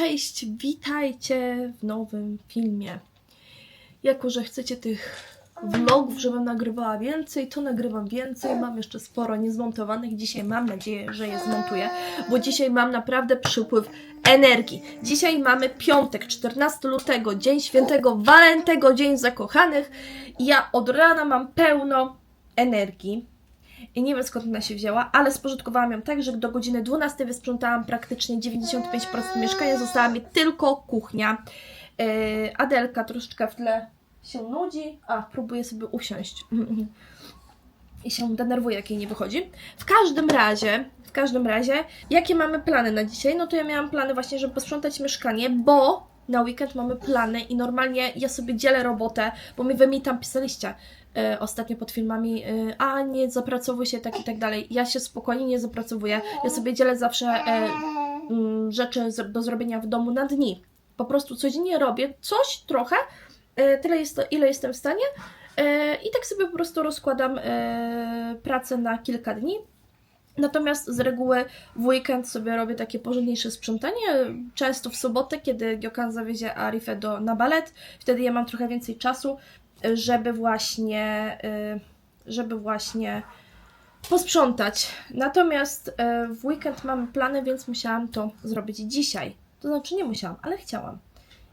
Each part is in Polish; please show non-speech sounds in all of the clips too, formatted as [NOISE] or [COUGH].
Cześć, witajcie w nowym filmie. Jako, że chcecie tych vlogów, żebym nagrywała więcej, to nagrywam więcej. Mam jeszcze sporo niezmontowanych. Dzisiaj mam nadzieję, że je zmontuję, bo dzisiaj mam naprawdę przypływ energii. Dzisiaj mamy piątek, 14 lutego, dzień świętego Walentego, dzień zakochanych. I ja od rana mam pełno energii. I nie wiem skąd ona się wzięła, ale spożytkowałam ją tak, że do godziny 12 wysprzątałam praktycznie 95% mieszkania, została mi tylko kuchnia. Yy, Adelka troszeczkę w tle się nudzi, a próbuje sobie usiąść. [LAUGHS] I się denerwuje, jak jej nie wychodzi. W każdym razie, w każdym razie, jakie mamy plany na dzisiaj? No to ja miałam plany właśnie, żeby posprzątać mieszkanie, bo na weekend mamy plany i normalnie ja sobie dzielę robotę, bo mi wy mi tam pisaliście e, ostatnio pod filmami, e, a nie zapracowuj się tak i tak dalej. Ja się spokojnie nie zapracowuję. Ja sobie dzielę zawsze e, mm, rzeczy z, do zrobienia w domu na dni. Po prostu codziennie robię coś trochę, e, tyle jest to, ile jestem w stanie. E, I tak sobie po prostu rozkładam e, pracę na kilka dni. Natomiast z reguły w weekend sobie robię takie porządniejsze sprzątanie. Często w sobotę, kiedy Giokan zawiezie Arifę do, na balet, wtedy ja mam trochę więcej czasu, żeby właśnie, y, żeby właśnie posprzątać. Natomiast y, w weekend mamy plany, więc musiałam to zrobić dzisiaj. To znaczy nie musiałam, ale chciałam.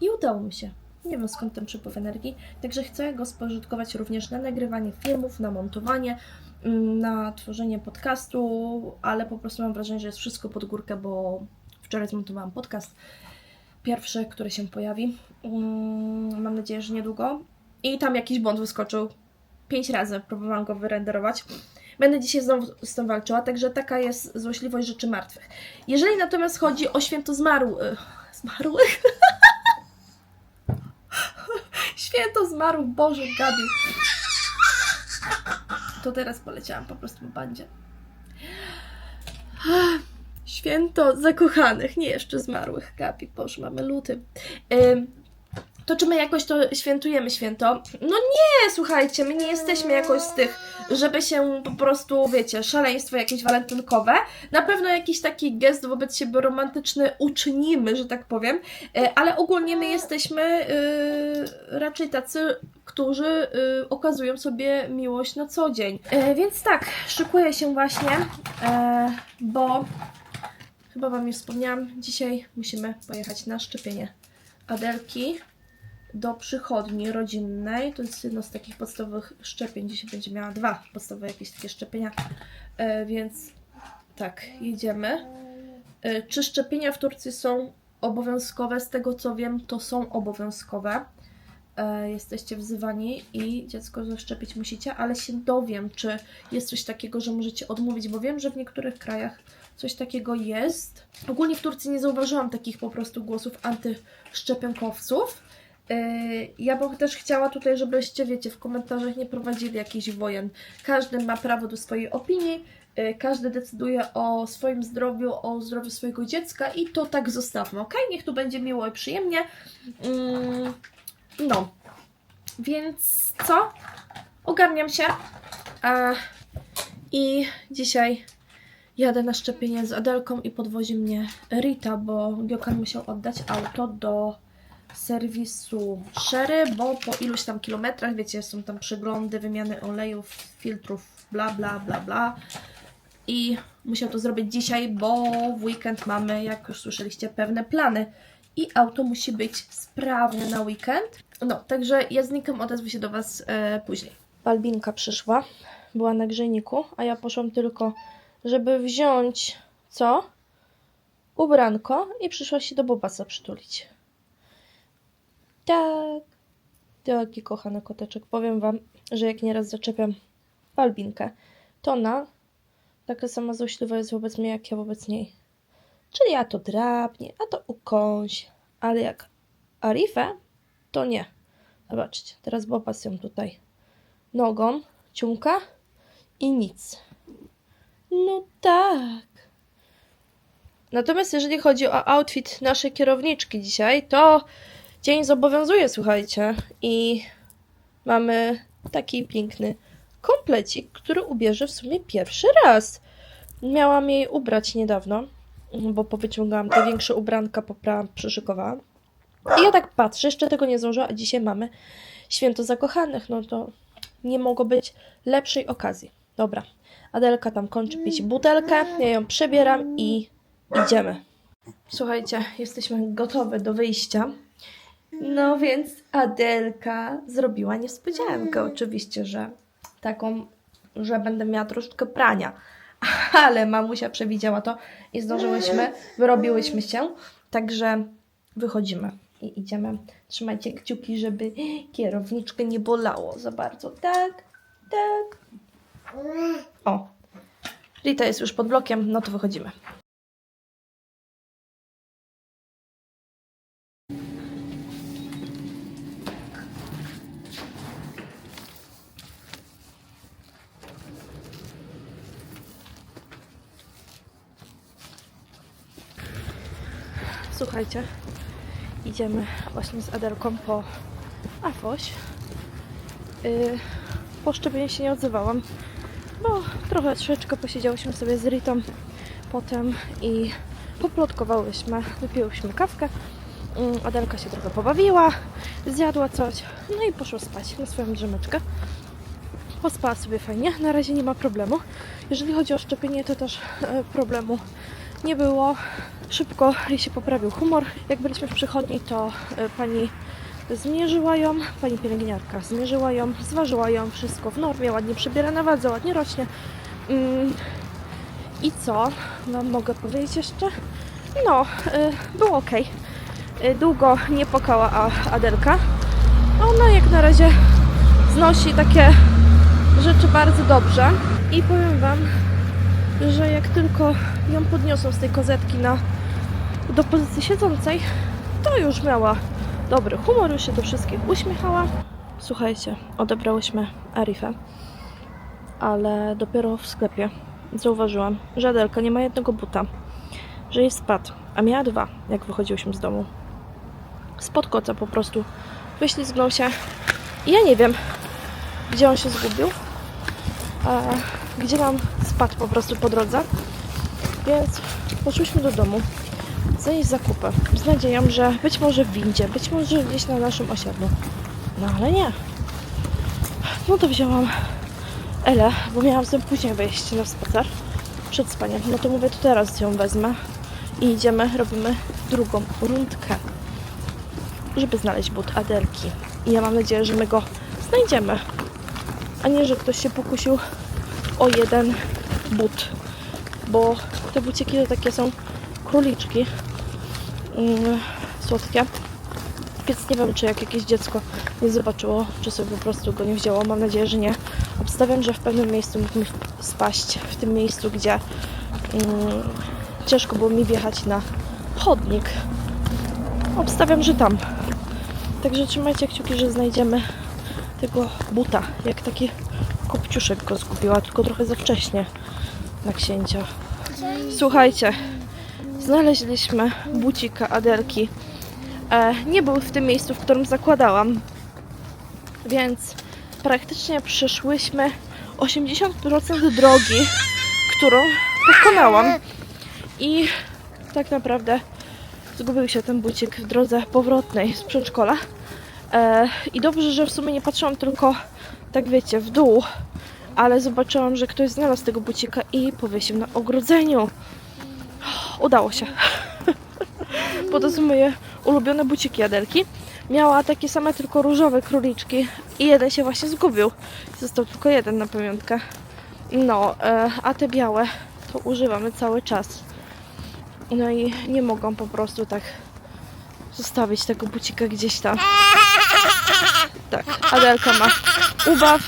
I udało mi się. Nie wiem skąd ten przypływ energii, także chcę go spożytkować również na nagrywanie filmów, na montowanie, mm, na tworzenie podcastu, ale po prostu mam wrażenie, że jest wszystko pod górkę, bo wczoraj zmontowałam podcast pierwszy, który się pojawi. Mm, Mam nadzieję, że niedługo. I tam jakiś błąd wyskoczył. Pięć razy próbowałam go wyrenderować. Będę dzisiaj znowu z tym walczyła, także taka jest złośliwość rzeczy martwych. Jeżeli natomiast chodzi o święto zmarłych, zmarłych? [LAUGHS] Święto zmarłych, Boże, Gabi. To teraz poleciałam po prostu w bandzie. Święto zakochanych, nie jeszcze zmarłych, Gabi, Boże, mamy luty. To czy my jakoś to świętujemy święto? No nie, słuchajcie, my nie jesteśmy jakoś z tych, żeby się po prostu, wiecie, szaleństwo jakieś walentynkowe. Na pewno jakiś taki gest wobec siebie romantyczny uczynimy, że tak powiem, E, ale ogólnie my jesteśmy y, raczej tacy, którzy y, okazują sobie miłość na co dzień. E, więc tak, szykuję się właśnie, e, bo chyba Wam już wspomniałam, dzisiaj musimy pojechać na szczepienie Adelki do przychodni rodzinnej. To jest jedno z takich podstawowych szczepień. Dzisiaj będzie miała dwa podstawowe jakieś takie szczepienia, e, więc tak, jedziemy. E, czy szczepienia w Turcji są obowiązkowe? Z tego co wiem, to są obowiązkowe. E, jesteście wzywani i dziecko zaszczepić musicie, ale się dowiem, czy jest coś takiego, że możecie odmówić, bo wiem, że w niektórych krajach coś takiego jest. Ogólnie w Turcji nie zauważyłam takich po prostu głosów antyszczepionkowców. Yy, Ja bym też chciała tutaj, żebyście, wiecie, w komentarzach nie prowadzili jakichś wojen. Każdy ma prawo do swojej opinii, yy, każdy decyduje o swoim zdrowiu, o zdrowiu swojego dziecka i to tak zostawmy, ok? Niech tu będzie miło i przyjemnie. Mm, No, więc co? Ogarniam się i dzisiaj jadę na szczepienie z Adelką i podwozi mnie Rita, bo Giokan musiał oddać auto do serwisu Sherry, bo po iluś tam kilometrach, wiecie, są tam przeglądy, wymiany olejów, filtrów, bla, bla, bla, bla. I musiał to zrobić dzisiaj, bo w weekend mamy, jak już słyszeliście, pewne plany. I auto musi być sprawne na weekend. No, także ja znikam, odezwę się do Was e, później. Albinka przyszła, była na grzejniku, a ja poszłam tylko, żeby wziąć, co? Ubranko i przyszła się do Bobasa przytulić. Tak. Taki kochany koteczek. Powiem Wam, że jak nieraz zaczepiam Albinkę, to ona taka sama złośliwa jest wobec mnie, jak ja wobec niej. Czyli ja to drapnie, a to ukąś. Ale jak Arifę, to nie. Zobaczcie, teraz Bobas ją tutaj nogą ciumka i nic. No tak. Natomiast jeżeli chodzi o outfit naszej kierowniczki dzisiaj, to dzień zobowiązuje, słuchajcie. I mamy taki piękny komplecik, który ubierze w sumie pierwszy raz. Miałam jej ubrać niedawno. bo powyciągałam te większe ubranka, popra przyszykowałam. I ja tak patrzę, jeszcze tego nie zdążyłam, a dzisiaj mamy święto zakochanych, no to nie mogło być lepszej okazji. Dobra, Adelka tam kończy pić butelkę, ja ją przebieram i idziemy. Słuchajcie, jesteśmy gotowe do wyjścia. No więc Adelka zrobiła niespodziankę. Oczywiście, że taką, że będę miała troszeczkę prania. [LAUGHS] Ale mamusia przewidziała to i zdążyłyśmy, wyrobiłyśmy się. Także wychodzimy i idziemy. Trzymajcie kciuki, żeby kierowniczkę nie bolało za bardzo. Tak, tak. O, Rita jest już pod blokiem, no to wychodzimy. Idziemy właśnie z Adelką po Afoś. Yy, po szczepieniu się nie odzywałam, bo trochę troszeczkę posiedziałyśmy sobie z Ritą potem i poplotkowałyśmy, wypiłyśmy kawkę. Yy, Adelka się trochę pobawiła, zjadła coś, no i poszła spać na swoją drzemeczkę. Pospała sobie fajnie, na razie nie ma problemu. Jeżeli chodzi o szczepienie, to też e, problemu nie było. Szybko jej się poprawił humor. Jak byliśmy w przychodni, to e, pani zmierzyła ją, pani pielęgniarka zmierzyła ją, zważyła ją, wszystko w normie, ładnie przybiera na wadze, ładnie rośnie. Mm, I co Wam mogę powiedzieć jeszcze? No, y, było ok. Długo nie płakała a- Adelka. Ona jak na razie znosi takie rzeczy bardzo dobrze. I powiem Wam, że jak tylko ją podniosą z tej kozetki na, do pozycji siedzącej, to już miała dobry humor, już się do wszystkich uśmiechała. Słuchajcie, odebrałyśmy Arifę, ale dopiero w sklepie zauważyłam, że Adelka nie ma jednego buta, że jej spadł, a miała dwa, jak wychodziłyśmy z domu. Spod koca po prostu wyślizgnął się i ja nie wiem, gdzie on się zgubił, gdzie nam spadł po prostu po drodze. Więc poszłyśmy do domu zanieść zakupy z nadzieją, że być może w windzie, być może gdzieś na naszym osiedlu. No ale nie. No to wzięłam Elę, bo miałam z nią później wyjść na spacer przed spaniem. No to mówię, to teraz ją wezmę i idziemy, robimy drugą rundkę, żeby znaleźć but Adelki. I ja mam nadzieję, że my go znajdziemy, a nie, że ktoś się pokusił o jeden but, bo te buciki to takie są króliczki mm, słodkie. Więc nie wiem, czy jak jakieś dziecko nie zobaczyło, czy sobie po prostu go nie wzięło. Mam nadzieję, że nie. Obstawiam, że w pewnym miejscu mógł mi spaść. W tym miejscu, gdzie mm, ciężko było mi wjechać na chodnik. Obstawiam, że tam. Także trzymajcie kciuki, że znajdziemy tego buta. Jak taki kopciuszek go zgubiła, tylko trochę za wcześnie na księcia. Słuchajcie, znaleźliśmy bucika Adelki. E, nie był w tym miejscu, w którym zakładałam, więc praktycznie przeszłyśmy 80% drogi, którą pokonałam. I tak naprawdę zgubił się ten bucik w drodze powrotnej z przedszkola. E, I dobrze, że w sumie nie patrzyłam tylko, tak wiecie, w dół, ale zobaczyłam, że ktoś znalazł tego bucika i powiesił na ogrodzeniu. Udało się. Bo to są moje ulubione buciki Adelki. Miała takie same, tylko różowe króliczki i jeden się właśnie zgubił. Został tylko jeden na pamiątkę. No, e, a te białe to używamy cały czas. No i nie mogą po prostu tak zostawić tego bucika gdzieś tam. Tak, Adelka ma ubaw.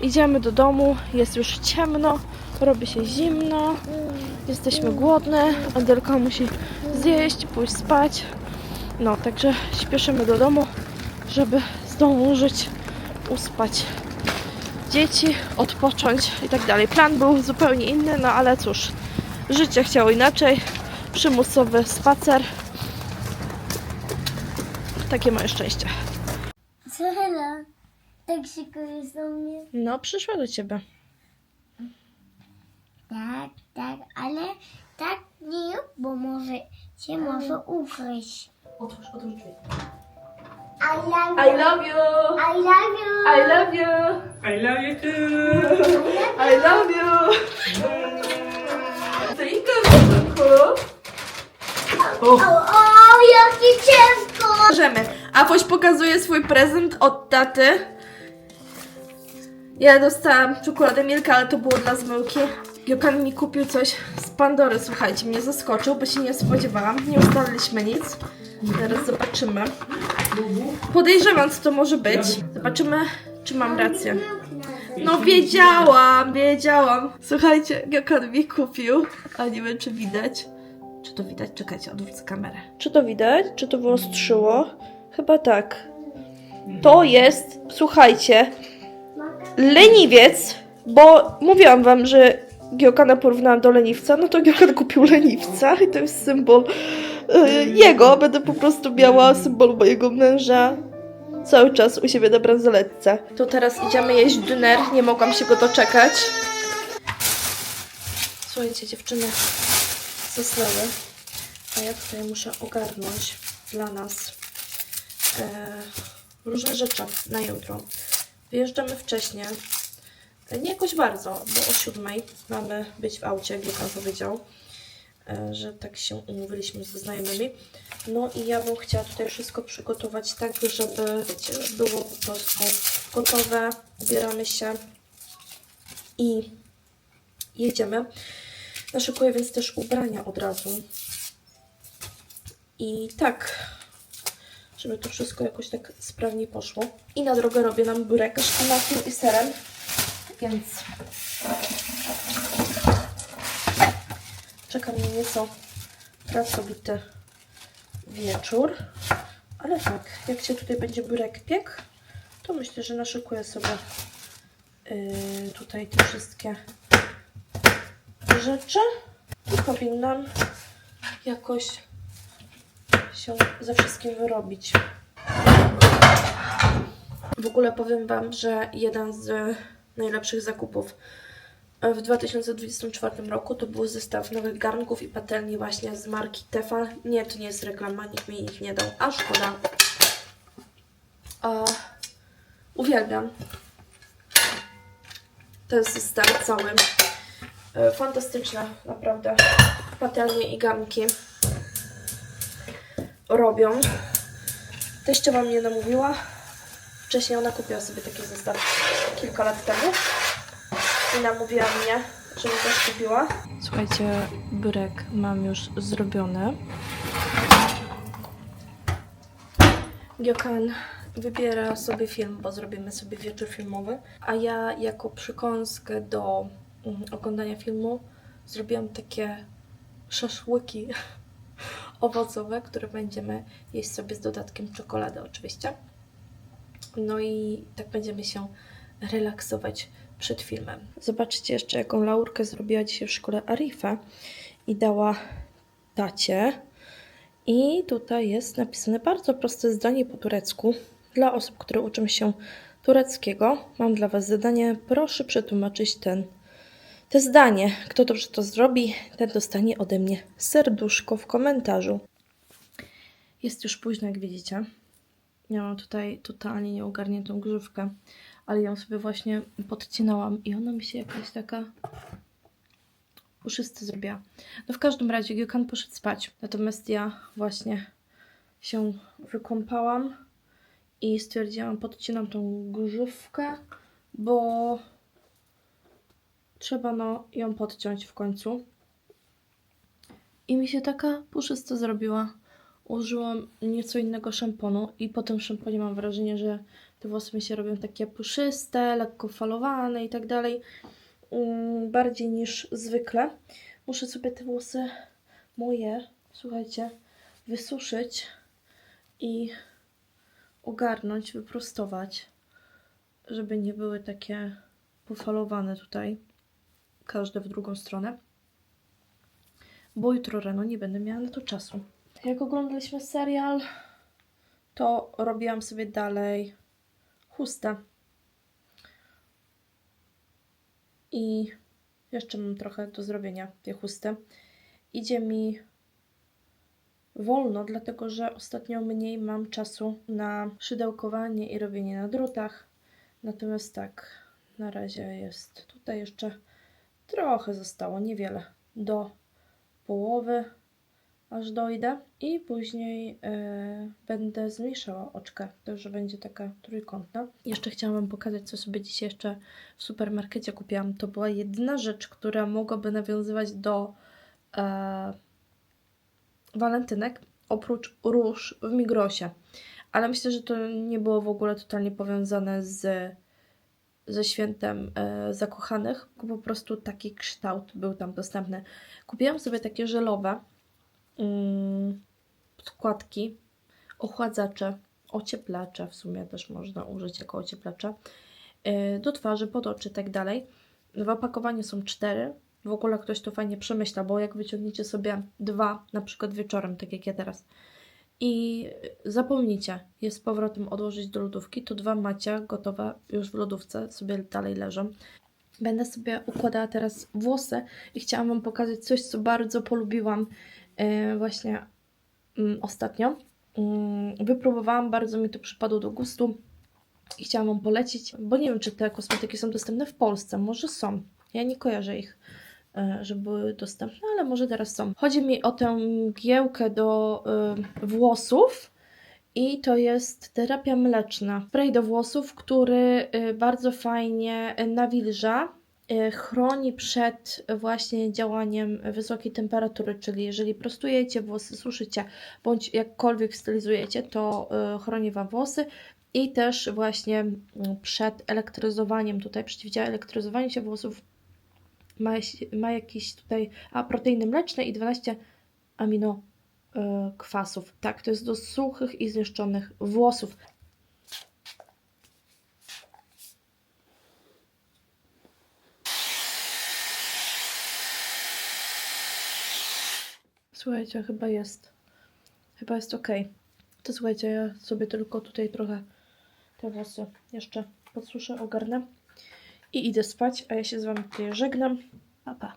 Idziemy do domu, jest już ciemno, robi się zimno, jesteśmy głodne, Adelka musi zjeść, pójść spać. No, także śpieszymy do domu, żeby zdążyć uspać dzieci, odpocząć i tak dalej. Plan był zupełnie inny, no ale cóż, życie chciało inaczej. Przymusowy spacer. Takie moje szczęście. Co Hela? Tak szykujesz do mnie? No, przyszła do ciebie. Tak, tak, ale tak Nie, bo może się może ukryć. Otwórz, otwórz drzwi. I love I love you! I love you. I love you! I love you too. I love you! Thank you, O, o, jakie ciężko. Możemy. Afoś pokazuje swój prezent od taty. Ja dostałam czekoladę Milka, ale to było dla zmyłki. Jokan mi kupił coś z Pandory, słuchajcie, mnie zaskoczył, bo się nie spodziewałam. Nie ustaliliśmy nic. Zaraz zobaczymy. Podejrzewam, co to może być. Zobaczymy, czy mam rację. No wiedziałam, wiedziałam. Słuchajcie, Jokan mi kupił, a nie wiem, czy widać. Czy to widać? Czekajcie, odwrócę kamerę. Czy to widać? Czy to wyostrzyło? Chyba tak. To jest, słuchajcie, leniwiec, bo mówiłam wam, że Giokana porównałam do leniwca, no to Giokan kupił leniwca i to jest symbol y, jego. Będę po prostu miała symbol mojego męża cały czas u siebie na bransoletce. To teraz idziemy jeść dyner, nie mogłam się go doczekać. Słuchajcie, dziewczyny zasnęły, a ja tutaj muszę ogarnąć dla nas e, różne rzeczy na jutro. Wyjeżdżamy wcześniej. Nie jakoś bardzo, bo o siódmej mamy być w aucie, jak Pan powiedział, e, że tak się umówiliśmy ze znajomymi. No i ja bym chciała tutaj wszystko przygotować tak, żeby wiecie, było po prostu gotowe. Ubieramy się i jedziemy. Naszykuję więc też ubrania od razu. I tak, żeby to wszystko jakoś tak sprawnie poszło. I na drogę robię nam burek z i serem, więc czeka mnie nieco pracowity wieczór. Ale tak, jak się tutaj będzie burek piekł, to myślę, że naszykuję sobie yy, tutaj te wszystkie rzeczy i powinnam jakoś się ze wszystkim wyrobić. W ogóle powiem Wam, że jeden z najlepszych zakupów w 2024 roku to był zestaw nowych garnków i patelni właśnie z marki Tefal. Nie, to nie jest reklama, nikt mi ich nie dał, a szkoda. A, uwielbiam ten zestaw cały. E, Fantastyczne, naprawdę. Patelnie i garnki robią. Teściowa mnie namówiła. Wcześniej ona kupiła sobie taki zestaw kilka lat temu. I namówiła mnie, żebym też kupiła. Słuchajcie, burek mam już zrobiony. Giokan wybiera sobie film, bo zrobimy sobie wieczór filmowy, a ja jako przykąskę do mm, oglądania filmu zrobiłam takie szaszłyki [LAUGHS] owocowe, które będziemy jeść sobie z dodatkiem czekolady oczywiście. No i tak będziemy się relaksować przed filmem. Zobaczcie jeszcze, jaką laurkę zrobiła dzisiaj w szkole Arifa i dała tacie. I tutaj jest napisane bardzo proste zdanie po turecku. Dla osób, które uczą się tureckiego, mam dla Was zadanie. Proszę przetłumaczyć ten, te zdanie. Kto dobrze to zrobi, ten dostanie ode mnie serduszko w komentarzu. Jest już późno, jak widzicie. Ja mam tutaj totalnie nieogarniętą grzywkę, ale ją sobie właśnie podcinałam i ona mi się jakaś taka puszysta zrobiła. No w każdym razie Giokan poszedł spać, natomiast ja właśnie się wykąpałam i stwierdziłam, podcinam tą grzywkę, bo trzeba no ją podciąć w końcu. I mi się taka puszysta zrobiła. Użyłam nieco innego szamponu i po tym szamponie mam wrażenie, że te włosy mi się robią takie puszyste, lekko falowane i tak dalej. Mm, Bardziej niż zwykle. Muszę sobie te włosy moje, słuchajcie, wysuszyć i ogarnąć, wyprostować, żeby nie były takie pofalowane tutaj, każde w drugą stronę bo jutro rano nie będę miała na to czasu. Jak oglądaliśmy serial, to robiłam sobie dalej chustę. I jeszcze mam trochę do zrobienia tej chusty. idzie mi wolno, dlatego że ostatnio mniej mam czasu na szydełkowanie i robienie na drutach. Natomiast tak, na razie jest tutaj jeszcze trochę zostało, niewiele, do połowy aż dojdę i później e, będę zmniejszała oczkę, to że będzie taka trójkątna. Jeszcze chciałam Wam pokazać, co sobie dzisiaj jeszcze w supermarkecie kupiłam. To była jedyna rzecz, która mogłaby nawiązywać do e, walentynek, oprócz róż w Migrosie. Ale myślę, że to nie było w ogóle totalnie powiązane z, ze świętem e, zakochanych, po prostu taki kształt był tam dostępny. Kupiłam sobie takie żelowe mm, składki, ochładzacze, ocieplacze w sumie też można użyć jako ocieplacze, e, do twarzy, pod oczy tak dalej. W opakowaniu są cztery. W ogóle ktoś to fajnie przemyśla, bo jak wyciągniecie sobie dwa, na przykład wieczorem, tak jak ja teraz, i zapomnicie je z powrotem odłożyć do lodówki, to dwa macie gotowe już w lodówce, sobie dalej leżą. Będę sobie układała teraz włosy i chciałam Wam pokazać coś, co bardzo polubiłam właśnie mm, ostatnio. Mm, wypróbowałam, bardzo mi to przypadło do gustu i chciałam Wam polecić, bo nie wiem, czy te kosmetyki są dostępne w Polsce. Może są. Ja nie kojarzę ich, e, że były dostępne, ale może teraz są. Chodzi mi o tę mgiełkę do e, włosów. I to jest terapia mleczna. Spray do włosów, który bardzo fajnie nawilża, chroni przed właśnie działaniem wysokiej temperatury, czyli jeżeli prostujecie włosy, suszycie bądź jakkolwiek stylizujecie, to y, chroni Wam włosy i też właśnie przed elektryzowaniem, tutaj przeciwdziała elektryzowaniu się włosów, ma, ma jakieś tutaj a, proteiny mleczne i 12 amino e, kwasów. Tak, to jest do suchych i zniszczonych włosów. Słuchajcie, chyba jest. Chyba jest ok. To słuchajcie, ja sobie tylko tutaj trochę te włosy jeszcze podsuszę, ogarnę i idę spać, a ja się z Wami tutaj żegnam. Pa, pa.